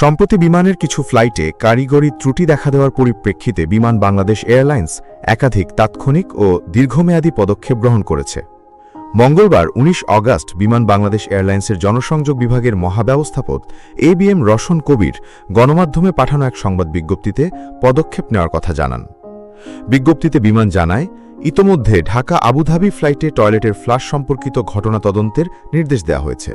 সম্প্রতি বিমানের কিছু ফ্লাইটে কারিগরি ত্রুটি দেখা দেওয়ার পরিপ্রেক্ষিতে বিমান বাংলাদেশ এয়ারলাইন্স একাধিক তাৎক্ষণিক ও দীর্ঘমেয়াদী পদক্ষেপ গ্রহণ করেছে। মঙ্গলবার ১৯ অগাস্ট বিমান বাংলাদেশ এয়ারলাইন্সের জনসংযোগ বিভাগের মহাব্যবস্থাপক A B M Roshan Kabir গণমাধ্যমে পাঠানো এক সংবাদ বিজ্ঞপ্তিতে পদক্ষেপ নেওয়ার কথা জানান। বিজ্ঞপ্তিতে বিমান জানায়, ইতোমধ্যে ঢাকা আবুধাবি ফ্লাইটে টয়লেটের ফ্লাশ সম্পর্কিত ঘটনা তদন্তের নির্দেশ দেওয়া হয়েছে।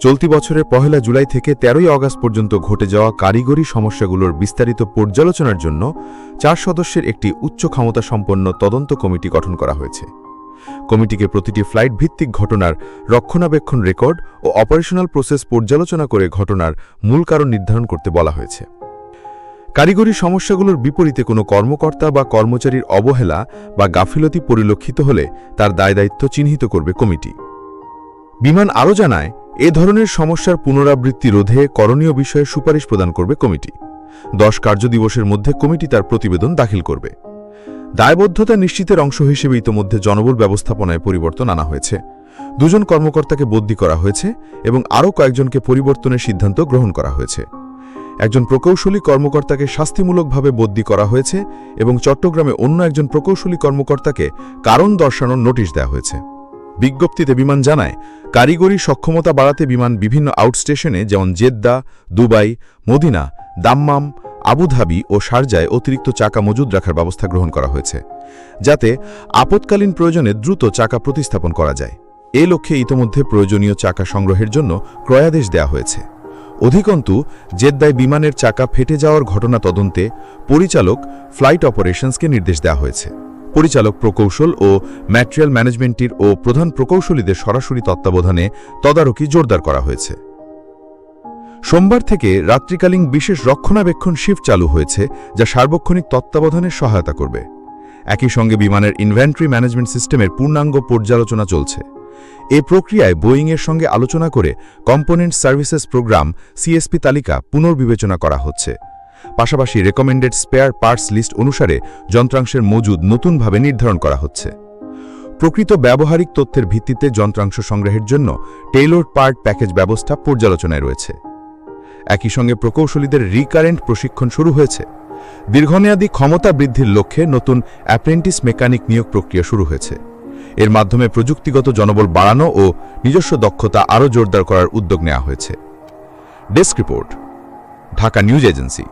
চলতি বছরের পহেলা জুলাই থেকে তেরোই অগাস্ট পর্যন্ত ঘটে যাওয়া কারিগরি সমস্যাগুলোর বিস্তারিত পর্যালোচনার জন্য চার সদস্যের একটি উচ্চ ক্ষমতা সম্পন্ন তদন্ত কমিটি গঠন করা হয়েছে। কমিটিকে প্রতিটি ফ্লাইট ভিত্তিক ঘটনার রক্ষণাবেক্ষণ রেকর্ড ও অপারেশনাল প্রসেস পর্যালোচনা করে ঘটনার মূল কারণ নির্ধারণ করতে বলা হয়েছে। কারিগরি সমস্যাগুলোর বিপরীতে কোনো কর্মকর্তা বা কর্মচারীর অবহেলা বা গাফিলতি পরিলক্ষিত হলে তার দায়দায়িত্ব চিহ্নিত করবে কমিটি। বিমান আরও জানায় এ ধরনের সমস্যার পুনরাবৃত্তি রোধে করণীয় বিষয়ে সুপারিশ প্রদান করবে কমিটি। দশ কার্যদিবসের মধ্যে কমিটি তার প্রতিবেদন দাখিল করবে। দায়বদ্ধতা নিশ্চিতের অংশ হিসেবে ইতোমধ্যে জনবল ব্যবস্থাপনায় পরিবর্তন আনা হয়েছে। দুজন কর্মকর্তাকে বদলি করা হয়েছে এবং আরও কয়েকজনকে পরিবর্তনের সিদ্ধান্ত গ্রহণ করা হয়েছে। একজন প্রকৌশলী কর্মকর্তাকে শাস্তিমূলকভাবে বদলি করা হয়েছে এবং চট্টগ্রামে অন্য একজন প্রকৌশলী কর্মকর্তাকে কারণ দর্শানোর নোটিশ দেওয়া হয়েছে। বিজ্ঞপ্তিতে বিমান জানায়, কারিগরি সক্ষমতা বাড়াতে বিমান বিভিন্ন আউটস্টেশনে যেমন Jeddah, Dubai, Medina, Dammam, Abu Dhabi ও শারজায় অতিরিক্ত চাকা মজুদ রাখার ব্যবস্থা গ্রহণ করা হয়েছে, যাতে আপৎকালীন প্রয়োজনে দ্রুত চাকা প্রতিস্থাপন করা যায়। এ লক্ষ্যে ইতোমধ্যে প্রয়োজনীয় চাকা সংগ্রহের জন্য ক্রয়াদেশ দেওয়া হয়েছে। অধিকন্তু, জেদ্দায় বিমানের চাকা ফেটে যাওয়ার ঘটনা তদন্তে পরিচালক ফ্লাইট অপারেশনসকে নির্দেশ দেওয়া হয়েছে। পরিচালক প্রকৌশল ও ম্যাটেরিয়াল ম্যানেজমেন্টের ও প্রধান প্রকৌশলীদের সরাসরি তত্ত্বাবধানে তদারকি জোরদার করা হয়েছে। সোমবার থেকে রাত্রিকালীন বিশেষ রক্ষণাবেক্ষণ শিফট চালু হয়েছে, যা সার্বক্ষণিক তত্ত্বাবধানের সহায়তা করবে। একই সঙ্গে বিমানের ইনভেন্টরি ম্যানেজমেন্ট সিস্টেমের পূর্ণাঙ্গ পর্যালোচনা চলছে। এ প্রক্রিয়ায় বোয়িংয়ের সঙ্গে আলোচনা করে কম্পোনেন্ট সার্ভিসেস প্রোগ্রাম, সিএসপি তালিকা পুনর্বিবেচনা করা হচ্ছে। পাশাপাশি রেকমেন্ডেড স্পেয়ার পার্টস লিস্ট অনুসারে যন্ত্রাংশের মজুদ নতুনভাবে নির্ধারণ করা হচ্ছে। প্রকৃত ব্যবহারিক তথ্যের ভিত্তিতে যন্ত্রাংশ সংগ্রহের জন্য টেইলর পার্ট প্যাকেজ ব্যবস্থা পর্যালোচনায় রয়েছে। একই সঙ্গে প্রকৌশলীদের রিকারেন্ট প্রশিক্ষণ শুরু হয়েছে। দীর্ঘমেয়াদী ক্ষমতা বৃদ্ধির লক্ষ্যে নতুন অ্যাপ্রেন্টিস মেকানিক নিয়োগ প্রক্রিয়া শুরু হয়েছে। এর মাধ্যমে প্রযুক্তিগত জনবল বাড়ানো ও নিজস্ব দক্ষতা আরও জোরদার করার উদ্যোগ নেওয়া হয়েছে। Desk report, Dhaka news agency.